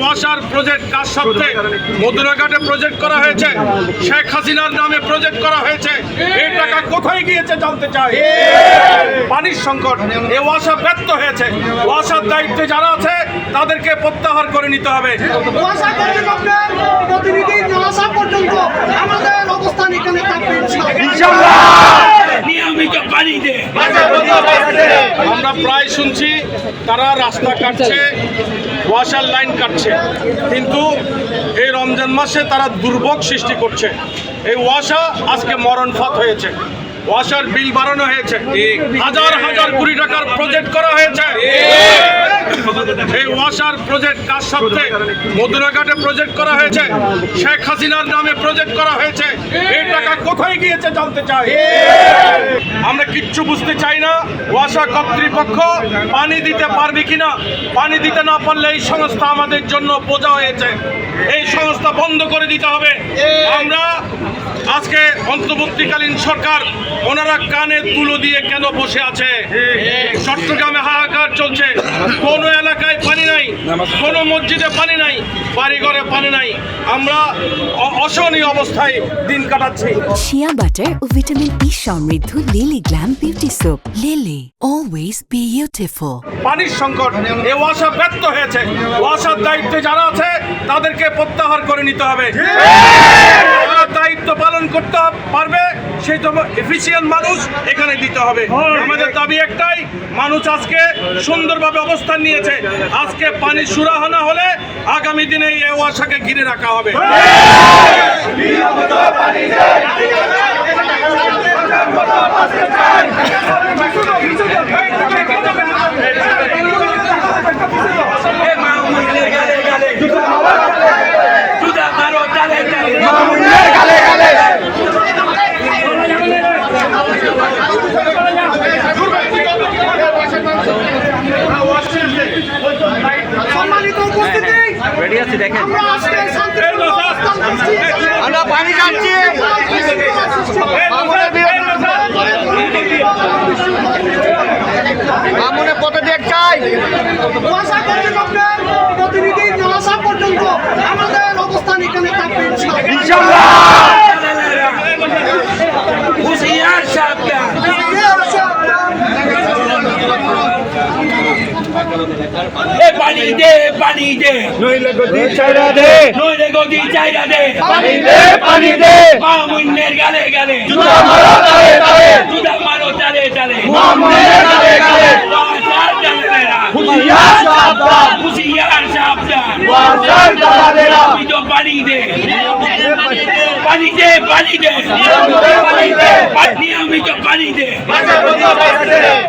ওয়াসার প্রজেক্ট কাজ সত্ত্বে মধুরাঘাটে প্রজেক্ট করা হয়েছে শেখ হাসিনার নামে প্রজেক্ট করা হয়েছে। এই টাকা কোথায় গিয়েছে জানতে চাই? পানির সংকট এ ওয়াসা ব্যর্থ হয়েছে। ওয়াসার দায়িত্বে যারা আছে তাদেরকে প্রত্যাহার করে নিতে হবে। কুয়াশা কর্তৃপক্ষের প্রতিনিধি না পর্যন্ত আমাদের অবস্থান এখানে থাকবে নিয়মিত পানি দে। আমরা প্রায় শুনছি তারা রাস্তা কাটছে ওয়াসার লাইন কাটছে। কিন্তু এই রমজান মাসে তারা দুর্ভোগ সৃষ্টি করছে। এই ওয়াশা আজকে মরণ ফাত হয়েছে। ওয়াসার বিল বাড়ানো হয়েছে। হাজার হাজার কোটি টাকার প্রজেক্ট করা হয়েছে। এই ওয়াশার প্রজেক্ট কাজ সত্ত্বে মধুরাঘাটে প্রজেক্ট করা হয়েছে। শেখ হাসিনার নামে প্রজেক্ট করা হয়েছে। এই টাকা কোথায় গিয়েছে জানতে চাই? আমরা কিচ্ছু বুঝতে চাই না। ওয়াসা কর্তৃপক্ষ পানি দিতে পারবে কিনা? পানি দিতে না পারলে এই সংস্থা আমাদের জন্য বোঝা হয়েছে। এই সংস্থা বন্ধ করে দিতে হবে। আমরা আজকে অন্তর্বর্তীকালীন সরকার ওনারা কানে তুলো দিয়ে কেন বসে আছে? চট্টগ্রামে হাহাকার চলছে। কোনো এলাকায় পানি নাই কোনো মসজিদে পানি নাই বাড়িঘরে পানি নাই। আমরা অসহনীয় অবস্থায় দিন কাটাচ্ছি। শিয়া বাটার ও ভিটামিন ই সমৃদ্ধ Lily Glam beauty soap Lily always beautiful পানির সংকট এই ওয়াসা ব্যর্থ হয়েছে। ওয়াসার দায়িত্বে যারা আছে তাদেরকে প্রত্যাহার করে নিতে হবে যারা দায়িত্ব পালন করতে সেই তো এফিসিয়েন্ট মানুষ এখানে দিতে হবে। আমাদের দাবি একটাই মানুষ আজকে সুন্দরভাবে অবস্থান নিয়েছে। আজকে পানি সুরাহানা হলে আগামী দিনে এই ওয়াশাকে ঘিরে রাখা হবে গালে গালে জুতা মারো তালে তালে সম্মানিত উপস্থিতি আমরা আজকে দেখেন। আমরা পানি খাচ্ছি মামুনে দেখ চাই প্রতিনিধি পর্যন্ত আমাদের অবস্থান এখানে এ পানি দে পানি দে। নইলে গদি ছাইরা দে। নইলে গদি চাইরা দে। পানি দে পানি দে। মামুন্নের গালে গালে। জুতা মারো তালে তালে। জুতা মারো তালে তালে। মামুনের গালে গালে। ওয়াসার দালালেরা। হুশিয়ার সাবধান। হুশিয়ার সাবধান। ওয়াসার দালালেরা। নিয়মিত পানি দে। পানি দে পানি দে। পানি দে। পানি দে। বাঁচা বন্ধ বাঁচা বাঁচান